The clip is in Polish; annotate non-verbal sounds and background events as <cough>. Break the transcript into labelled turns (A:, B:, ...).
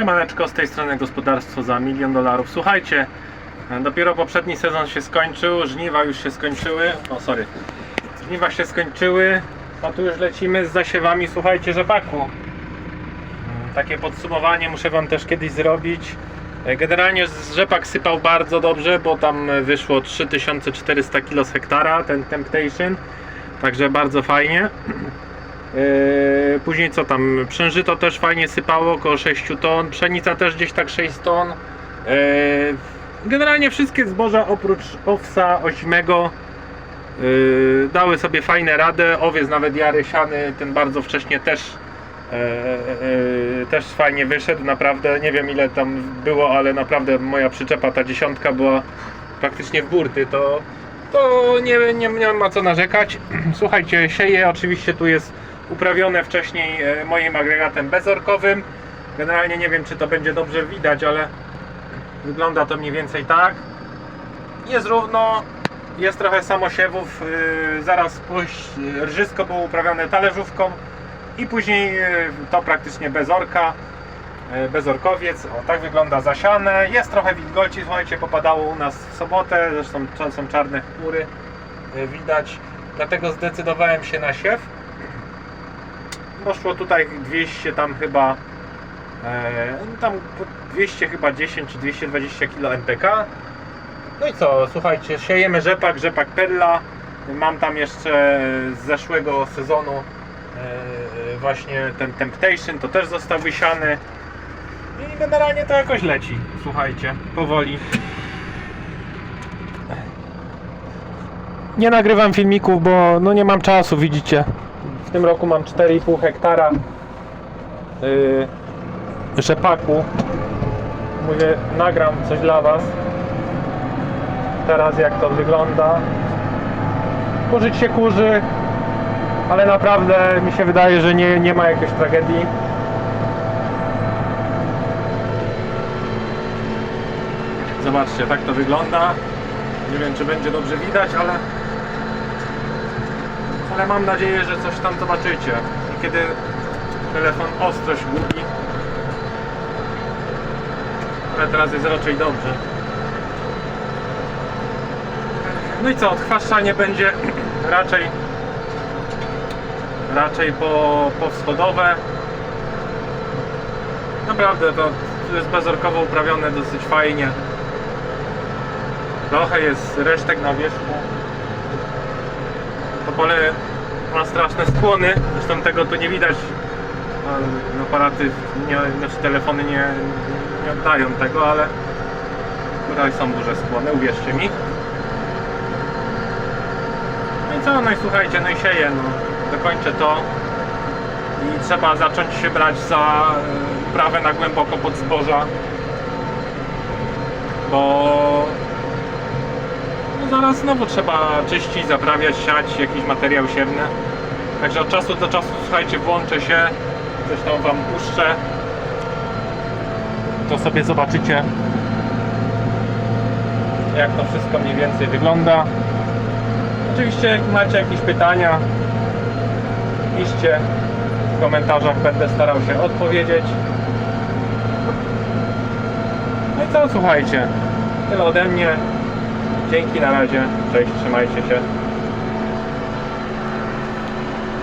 A: Siemaneczko, z tej strony gospodarstwo za milion dolarów. Słuchajcie, dopiero poprzedni sezon się skończył, żniwa już się skończyły. O, sorry. Żniwa się skończyły, a tu już lecimy z zasiewami, słuchajcie, rzepaku. Mm, Takie podsumowanie muszę Wam też kiedyś zrobić. E, Generalnie rzepak sypał bardzo dobrze, bo tam wyszło 3400 kg z hektara, ten Temptation. Także bardzo fajnie. <clears throat> Yy, Później co tam? Przężyto też fajnie sypało, około 6 ton. Pszenica też gdzieś tak 6 ton. Yy, Generalnie wszystkie zboża oprócz owsa ośmego yy, dały sobie fajne radę. Owiec nawet jary siany, ten bardzo wcześnie też też fajnie wyszedł. Naprawdę nie wiem ile tam było, ale naprawdę moja przyczepa ta dziesiątka była praktycznie w burty. To to nie, nie, nie ma co narzekać. <clears throat> Słuchajcie, sieje oczywiście tu jest uprawione wcześniej e, moim agregatem bezorkowym. Generalnie nie wiem, czy to będzie dobrze widać, ale wygląda to mniej więcej tak. Jest równo, jest trochę samosiewów. yy, Zaraz yy, rżysko było uprawiane talerzówką i później to praktycznie bezorka. Bezorkowiec, o tak wygląda zasiane. Jest trochę wilgoci, słuchajcie, popadało u nas w sobotę, zresztą są czarne chmury, widać. Dlatego zdecydowałem się na siew. Poszło tutaj 200 tam chyba e, tam 200 chyba 10 czy 220 kg NPK. No i co, słuchajcie, siejemy rzepak, rzepak perla. Mam tam jeszcze z zeszłego sezonu e, właśnie ten Temptation, to też został wysiany. I generalnie to jakoś leci, słuchajcie, powoli. Nie nagrywam filmików, bo no nie mam czasu, widzicie. W tym roku mam 4,5 hektara yy, rzepaku. Mówię, nagram coś dla Was. Teraz jak to wygląda. Kurzyć się kurzy, ale naprawdę mi się wydaje, że nie, nie ma jakiejś tragedii. Zobaczcie, tak to wygląda. Nie wiem, czy będzie dobrze widać, ale ale mam nadzieję, że coś tam zobaczycie. I kiedy telefon ostrość gubi, ale teraz jest raczej dobrze. No i co, odchwaszczanie będzie <clears throat> raczej raczej po, powschodowe. Naprawdę to jest bezorkowo uprawione dosyć fajnie. Trochę jest resztek na wierzchu. To pole ma straszne skłony, zresztą tego tu nie widać. A Aparaty, nie, znaczy telefony nie, nie oddają tego, ale tutaj są duże skłony, uwierzcie mi. No i co, no i słuchajcie, no i sieję, no. Dokończę to i trzeba zacząć się brać za e, uprawę na głęboko pod zboża, bo no zaraz znowu trzeba czyścić, zaprawiać, siać jakiś materiał siewny. Także od czasu do czasu, słuchajcie, włączę się, coś tam Wam puszczę. To sobie zobaczycie, jak to wszystko mniej więcej wygląda. Oczywiście, jak macie jakieś pytania, piszcie w komentarzach, będę starał się odpowiedzieć. No i co, słuchajcie, tyle ode mnie. Dzięki, na razie. Cześć, trzymajcie się.